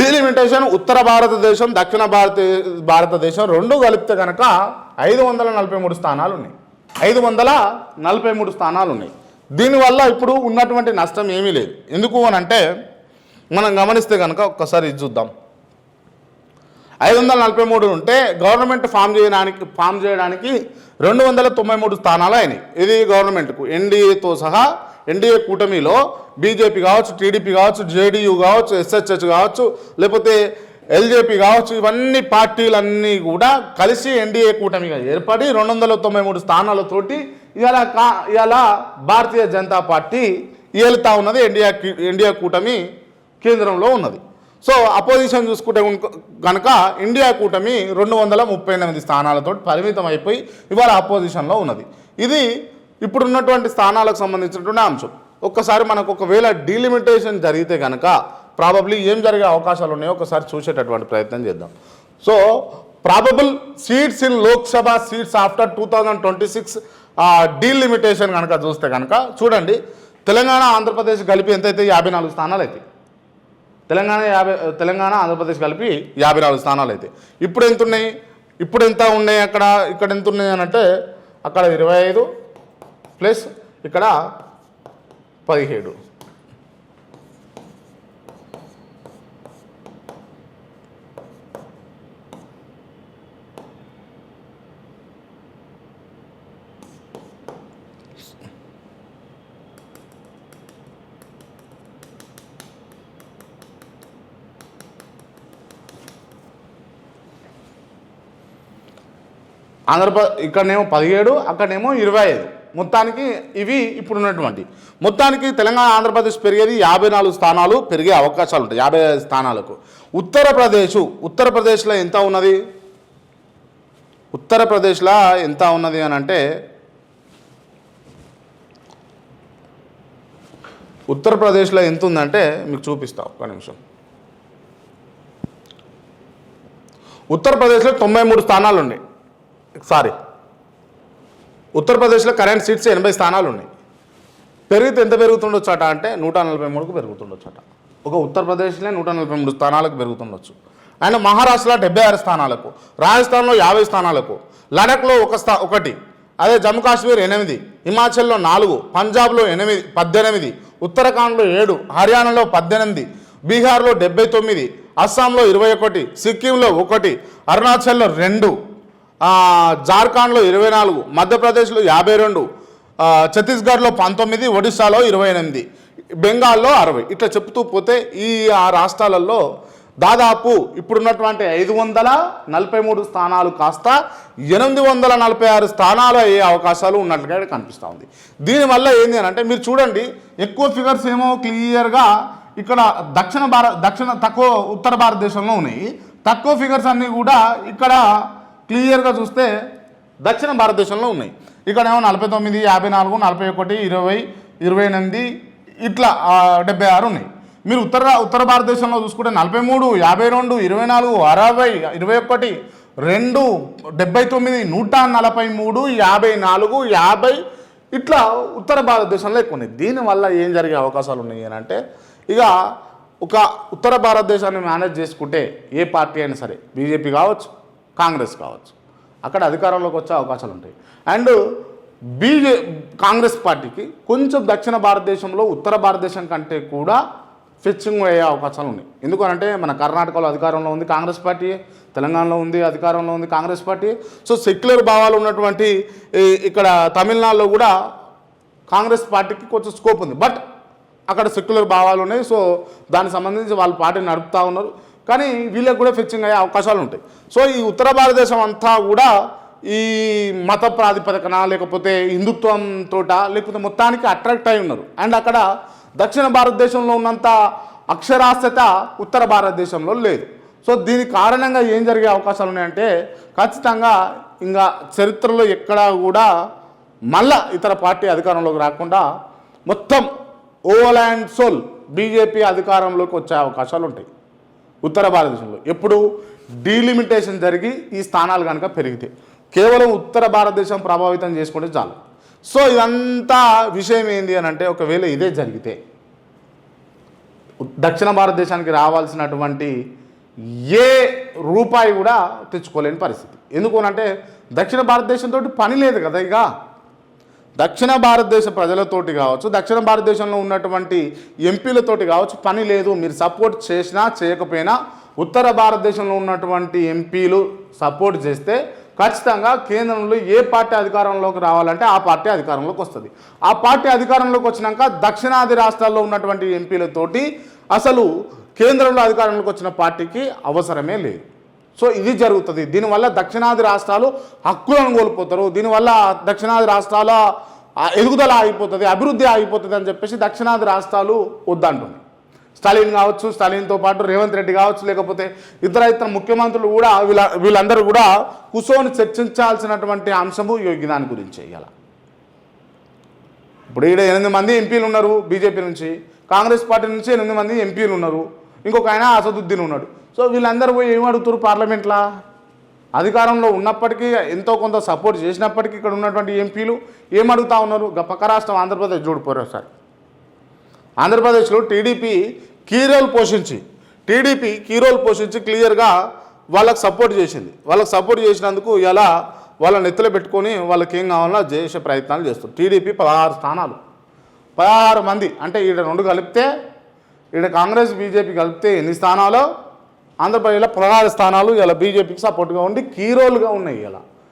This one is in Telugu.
డీలిమిటేషన్ ఉత్తర భారతదేశం దక్షిణ భారత భారతదేశం రెండు కలిపితే కనుక ఐదు వందల నలభై మూడు స్థానాలు ఉన్నాయి ఐదు వందల నలభై మూడు స్థానాలు ఉన్నాయి దీనివల్ల ఇప్పుడు ఉన్నటువంటి నష్టం ఏమీ లేదు. ఎందుకు అని అంటే మనం గమనిస్తే కనుక ఒక్కసారి ఇది చూద్దాం. ఐదు వందల నలభై మూడు ఉంటే గవర్నమెంట్ ఫామ్ చేయడానికి ఫామ్ చేయడానికి రెండు వందల తొంభై మూడు స్థానాలు అయినాయి. ఇది గవర్నమెంట్కు ఎన్డీఏతో సహా ఎన్డీఏ కూటమిలో బీజేపీ కావచ్చు టీడీపీ కావచ్చు జేడీయూ కావచ్చు ఎస్ఎస్హెచ్ కావచ్చు లేకపోతే ఎల్జేపీ కావచ్చు ఇవన్నీ పార్టీలన్నీ కూడా కలిసి ఎన్డీఏ కూటమిగా ఏర్పడి రెండు వందల తొంభై మూడు స్థానాలతోటి ఇవాళ కా ఇవాళ భారతీయ జనతా పార్టీ ఏలుతా ఉన్నది ఎన్డీఏ ఎన్డీఏ కూటమి కేంద్రంలో ఉన్నది. సో అపోజిషన్ చూసుకుంటే కనుక ఇండియా కూటమి రెండు వందల ముప్పై ఎనిమిది స్థానాలతో పరిమితం అయిపోయి ఇవాళ అపోజిషన్లో ఉన్నది. ఇది ఇప్పుడున్నటువంటి స్థానాలకు సంబంధించినటువంటి అంశం. ఒక్కసారి మనకు ఒకవేళ డీలిమిటేషన్ జరిగితే కనుక ప్రాబబ్లీ ఏం జరిగే అవకాశాలు ఉన్నాయో ఒకసారి చూసేటటువంటి ప్రయత్నం చేద్దాం. So probable seats in Lok Sabha seats after two thousand twenty six delimitation కనుక చూస్తే కనుక చూడండి తెలంగాణ ఆంధ్రప్రదేశ్ కలిపి ఎంతైతే యాభై నాలుగు స్థానాలు అవుతాయి తెలంగాణ యాభై తెలంగాణ ఆంధ్రప్రదేశ్ కలిపి యాభై నాలుగు స్థానాలు అయితే ఇప్పుడు ఎంత ఉన్నాయి ఇప్పుడు ఎంత ఉన్నాయి అక్కడ? ఇక్కడ ఎంత ఉన్నాయి అని అంటే అక్కడ ఇరవై ఐదు ప్లస్ ఇక్కడ పదిహేడు. ఆంధ్రప్రదేశ్ ఇక్కడనేమో పదిహేడు అక్కడనేమో ఇరవై ఐదు. మొత్తానికి ఇవి ఇప్పుడు ఉన్నటువంటి మొత్తానికి తెలంగాణ ఆంధ్రప్రదేశ్ పెరిగేది యాభై నాలుగు స్థానాలు పెరిగే అవకాశాలు ఉంటాయి. యాభై స్థానాలకు. ఉత్తరప్రదేశ్ ఉత్తరప్రదేశ్లో ఎంత ఉన్నది? ఉత్తరప్రదేశ్లో ఎంత ఉన్నది అని అంటే ఉత్తరప్రదేశ్లో ఎంత ఉందంటే మీకు చూపిస్తా ఒక్క నిమిషం. ఉత్తరప్రదేశ్లో తొంభై మూడు స్థానాలు ఉన్నాయి. సారీ. ఉత్తరప్రదేశ్లో కరెంట్ సీట్స్ ఎనభై స్థానాలు ఉన్నాయి. పెరిగితే ఎంత పెరుగుతుండొచ్చట అంటే నూట నలభై మూడుకు పెరుగుతుండొచ్చట. ఒక ఉత్తరప్రదేశ్లో నూట నలభై మూడు స్థానాలకు పెరుగుతుండొచ్చు. అండ్ మహారాష్ట్రలో డెబ్బై ఆరు స్థానాలకు రాజస్థాన్లో యాభై స్థానాలకు లడఖ్లో ఒక స్థా ఒకటి అదే జమ్మూ కాశ్మీర్ ఎనిమిది హిమాచల్లో నాలుగు పంజాబ్లో ఎనిమిది పద్దెనిమిది ఉత్తరాఖండ్లో ఏడు హర్యానాలో పద్దెనిమిది బీహార్లో డెబ్బై తొమ్మిది అస్సాంలో ఇరవై ఒకటి సిక్కింలో ఒకటి అరుణాచల్లో రెండు జార్ఖండ్లో ఇరవై నాలుగు మధ్యప్రదేశ్లో యాభై రెండు ఛత్తీస్గఢ్లో పంతొమ్మిది ఒడిశాలో ఇరవై ఎనిమిది బెంగాల్లో అరవై. ఇట్లా చెప్తూ పోతే ఈ ఆ రాష్ట్రాలలో దాదాపు ఇప్పుడున్నటువంటి ఐదు వందల నలభై మూడు స్థానాలు కాస్త ఎనిమిది వందల నలభై ఆరు స్థానాలు అయ్యే అవకాశాలు ఉన్నట్లుగా కనిపిస్తూ ఉంది. దీనివల్ల ఏంది అని అంటే మీరు చూడండి ఎక్కువ ఫిగర్స్ ఏమో క్లియర్గా ఇక్కడ దక్షిణ భారత దక్షిణ తక్కువ ఉత్తర భారతదేశంలో ఉన్నాయి. తక్కువ ఫిగర్స్ అన్నీ కూడా ఇక్కడ క్లియర్గా చూస్తే దక్షిణ భారతదేశంలో ఉన్నాయి. ఇక్కడ ఏమో నలభై తొమ్మిది యాభై నాలుగు నలభై ఒకటి ఇరవై ఇరవై ఎనిమిది ఇట్లా డెబ్బై ఆరు ఉన్నాయి. మీరు ఉత్తర ఉత్తర భారతదేశంలో చూసుకుంటే నలభై మూడు యాభై రెండు ఇరవై నాలుగు అరవై ఇరవై ఒకటి రెండు డెబ్బై తొమ్మిది నూట నలభై మూడు యాభై నాలుగు యాభై ఇట్లా ఉత్తర భారతదేశంలో ఎక్కువ ఉన్నాయి. దీనివల్ల ఏం జరిగే అవకాశాలు ఉన్నాయి అని అంటే ఇక ఒక ఉత్తర భారతదేశాన్ని మేనేజ్ చేసుకుంటే ఏ పార్టీ అయినా సరే బీజేపీ కావచ్చు కాంగ్రెస్ కావచ్చు. అక్కడ అధికారంలోకి వచ్చే అవకాశాలు ఉంటాయి. అండ్ బీజే కాంగ్రెస్ పార్టీకి కొంచెం దక్షిణ భారతదేశంలో ఉత్తర భారతదేశం కంటే కూడా ఫెచ్చింగ్ అయ్యే అవకాశాలు ఉన్నాయి. ఎందుకనంటే మన కర్ణాటకలో అధికారంలో ఉంది కాంగ్రెస్ పార్టీ తెలంగాణలో ఉంది అధికారంలో ఉంది కాంగ్రెస్ పార్టీ. సో సెక్యులర్ భావాలు ఉన్నటువంటి ఇక్కడ తమిళనాడులో కూడా కాంగ్రెస్ పార్టీకి కొంచెం స్కోప్ ఉంది. బట్ అక్కడ సెక్యులర్ భావాలు ఉన్నాయి. సో దానికి సంబంధించి వాళ్ళ పార్టీని నడుపుతా ఉన్నారు. కానీ వీళ్ళకి కూడా ఫిక్సింగ్ అయ్యే అవకాశాలు ఉంటాయి. సో ఈ ఉత్తర భారతదేశం అంతా కూడా ఈ మత ప్రాతిపదికన లేకపోతే హిందుత్వం తోట లేకపోతే మొత్తానికి అట్రాక్ట్ అయి ఉన్నారు. అండ్ అక్కడ దక్షిణ భారతదేశంలో ఉన్నంత అక్షరాస్యత ఉత్తర భారతదేశంలో లేదు. సో దీని కారణంగా ఏం జరిగే అవకాశాలు ఉన్నాయంటే ఖచ్చితంగా ఇంకా చరిత్రలో ఎక్కడా కూడా మళ్ళా ఇతర పార్టీ అధికారంలోకి రాకుండా మొత్తం ఓవల్ అండ్ సోల్ బీజేపీ అధికారంలోకి వచ్చే అవకాశాలు ఉంటాయి. ఉత్తర భారతదేశంలో. ఎప్పుడు డీలిమిటేషన్ జరిగి ఈ స్థానాలు కనుక పెరిగితే. కేవలం ఉత్తర భారతదేశం ప్రభావితం చేసుకుంటే చాలు. సో ఇదంతా విషయం ఏంది అని అంటే ఒకవేళ ఇదే జరిగితే దక్షిణ భారతదేశానికి రావాల్సినటువంటి ఏ రూపాయి కూడా తెచ్చుకోలేని పరిస్థితి. ఎందుకు అంటే దక్షిణ భారతదేశంతో పని లేదు కదా ఇక. దక్షిణ భారతదేశ ప్రజలతోటి కావచ్చు దక్షిణ భారతదేశంలో ఉన్నటువంటి ఎంపీలతోటి కావచ్చు పని లేదు మీరు సపోర్ట్ చేసినా చేయకపోయినా ఉత్తర భారతదేశంలో ఉన్నటువంటి ఎంపీలు సపోర్ట్ చేస్తే ఖచ్చితంగా కేంద్రంలో ఏ పార్టీ అధికారంలోకి రావాలంటే ఆ పార్టీ అధికారంలోకి వస్తుంది. ఆ పార్టీ అధికారంలోకి వచ్చినాక దక్షిణాది రాష్ట్రాల్లో ఉన్నటువంటి ఎంపీలతోటి అసలు కేంద్రంలో అధికారంలోకి వచ్చిన పార్టీకి అవసరమే లేదు. సో ఇది జరుగుతుంది. దీనివల్ల దక్షిణాది రాష్ట్రాలు హక్కులను కోల్పోతారు. దీనివల్ల దక్షిణాది రాష్ట్రాల ఎదుగుదల ఆగిపోతుంది అభివృద్ధి ఆగిపోతుంది అని చెప్పేసి దక్షిణాది రాష్ట్రాలు వద్దంటున్నాయి. స్టాలిన్ కావచ్చు స్టాలిన్తో పాటు రేవంత్ రెడ్డి కావచ్చు లేకపోతే ఇతర ఇతర ముఖ్యమంత్రులు కూడా వీళ్ళ వీళ్ళందరూ కూడా కూర్చొని చర్చించాల్సినటువంటి అంశము ఈ దాని గురించి ఇవాళ ఇప్పుడు ఇక్కడ ఎనిమిది మంది ఎంపీలు ఉన్నారు బీజేపీ నుంచి కాంగ్రెస్ పార్టీ నుంచి ఎనిమిది మంది ఎంపీలు ఉన్నారు. ఇంకొక ఆయన అసదుద్దీన్ ఉన్నాడు. సో వీళ్ళందరూ పోయి ఏమడుగుతారు పార్లమెంట్లా? అధికారంలో ఉన్నప్పటికీ ఎంతో కొంత సపోర్ట్ చేసినప్పటికీ ఇక్కడ ఉన్నటువంటి ఎంపీలు ఏమడుగుతా ఉన్నారు? గ- పక్క రాష్ట్రం ఆంధ్రప్రదేశ్ చూడిపోయారు సార్ ఆంధ్రప్రదేశ్లో టీడీపీ కీరోలు పోషించి టీడీపీ కీరోలు పోషించి క్లియర్గా వాళ్ళకి సపోర్ట్ చేసింది. వాళ్ళకి సపోర్ట్ చేసినందుకు ఇలా వాళ్ళ నెత్తిలో పెట్టుకొని వాళ్ళకి ఏం కావాలో చేసే ప్రయత్నాలు చేస్తారు. టీడీపీ పదహారు స్థానాలు. పదహారు మంది అంటే ఈడ రెండు కలిపితే ఈడ కాంగ్రెస్ బీజేపీ కలిపితే ఎన్ని స్థానాలు? ఆంధ్రప్రదేశ్లో ప్రధాన స్థానాలు ఇలా బీజేపీకి సపోర్ట్గా ఉండి కీ రోల్గా ఉన్నాయి ఇలా.